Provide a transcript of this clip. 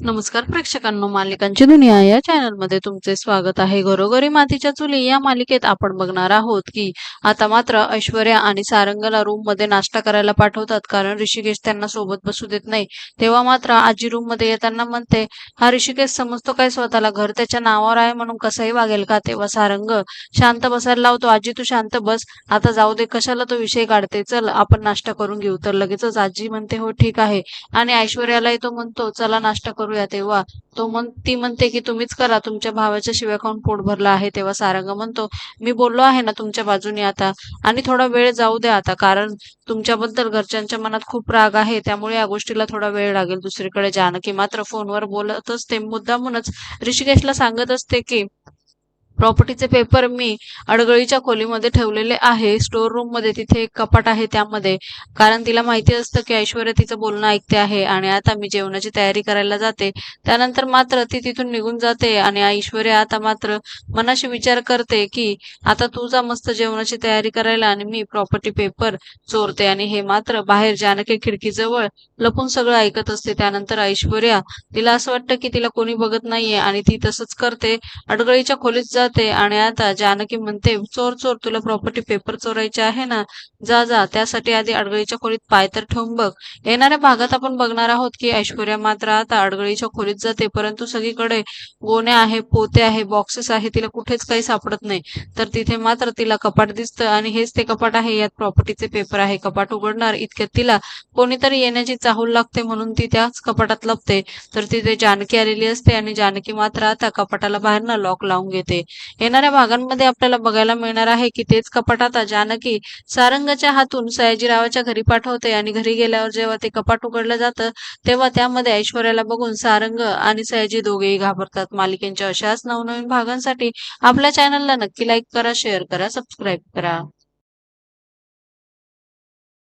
नमस्कार प्रेक्षकांनो मालिकांची दुनिया या चॅनलमध्ये तुमचे स्वागत आहे. घरोघरी मातीच्या चुली या मालिकेत आपण बघणार आहोत की आता मात्र ऐश्वर्या आणि सारंगला रूममध्ये नाश्ता करायला पाठवतात. कारण ऋषिकेश त्यांना सोबत बसू देत नाही. तेव्हा मात्र आजी रूममध्ये येताना म्हणते हा ऋषिकेश समजतो काय स्वतःला? घर त्याच्या नावावर आहे म्हणून कसंही वागेल का? तेव्हा सारंग शांत बसायला लावतो. आजी तू शांत बस. आता जाऊ दे. कशाला तो विषय काढते? चल आपण नाश्ता करून घेऊ. तर लगेचच आजी म्हणते हो ठीक आहे. आणि ऐश्वर्यालाही तो म्हणतो चला नाश्ता करूया तेव्हा. तो म्हण ती म्हणते की तुम्हीच करा तुमच्या भावाच्या शिव्या खाऊन पोट भरलं आहे तेव्हा सारंग म्हणतो मी बोललो आहे ना तुमच्या बाजूने आता आणि थोडा वेळ जाऊ द्या आता कारण तुमच्याबद्दल घरच्यांच्या मनात खूप राग आहे त्यामुळे या गोष्टीला थोडा वेळ लागेल दुसरीकडे. जानकी मात्र फोनवर बोलत असते मुद्दामूनच ऋषिकेशला सांगत असते की प्रॉपर्टीचे पेपर मी अडगळीच्या खोलीमध्ये ठेवलेले आहे. स्टोर रूममध्ये तिथे एक कपाट आहे त्यामध्ये. कारण तिला माहिती असतं की ऐश्वर्या तिचं बोलणं ऐकते आहे आणि आता मी जेवणाची तयारी करायला जाते. त्यानंतर मात्र ती तिथून निघून जाते आणि ऐश्वर्या आता मात्र मनाशी विचार करते की आता तुझा मस्त जेवणाची तयारी करायला आणि मी प्रॉपर्टी पेपर चोरते आणि हे मात्र बाहेर जानकी खिडकीजवळ लपून सगळं ऐकत असते. त्यानंतर ऐश्वर्या तिला असं वाटतं की तिला कोणी बघत नाहीये आणि ती तसंच करते. अडगळीच्या खोलीत जाते आणि आता जानकी म्हणते चोर चोर तुला प्रॉपर्टी पेपर चोरायचे आहे ना? जा जा त्यासाठी आधी अडगळीच्या खोलीत पाय तर ठेवून बघ. येणाऱ्या भागात आपण बघणार आहोत की ऐश्वर्या मात्र आता अडगळीच्या खोलीत जाते परंतु सगळीकडे गोण्या आहे पोते आहे बॉक्सेस आहे तिला कुठेच काही सापडत नाही. तर तिथे मात्र तिला कपाट दिसतं आणि हेच ते कपाट आहे यात प्रॉपर्टीचे पेपर आहे. कपाट उघडणार इतक्यात तिला कोणीतरी येण्याची चाहूल लागते म्हणून ती त्याच कपाटात लपते. तर तिथे जानकी आलेली असते आणि जानकी मात्र आता कपाटाला बाहेरनं लॉक लावून घेते. येणाऱ्या भागांमध्ये आपल्याला बघायला मिळणार आहे की तेच कपाट आता जानकी सारंगाच्या हातून सयाजीरावाच्या घरी पाठवते आणि घरी गेल्यावर जेव्हा ते कपाट उघडलं जातं तेव्हा त्यामध्ये ऐश्वर्याला बघून सारंग आणि सयाजी दोघेही घाबरतात. मालिकेंच्या अशाच नवनवीन भागांसाठी आपल्या चॅनलला नक्की लाईक करा शेअर करा सबस्क्राईब करा.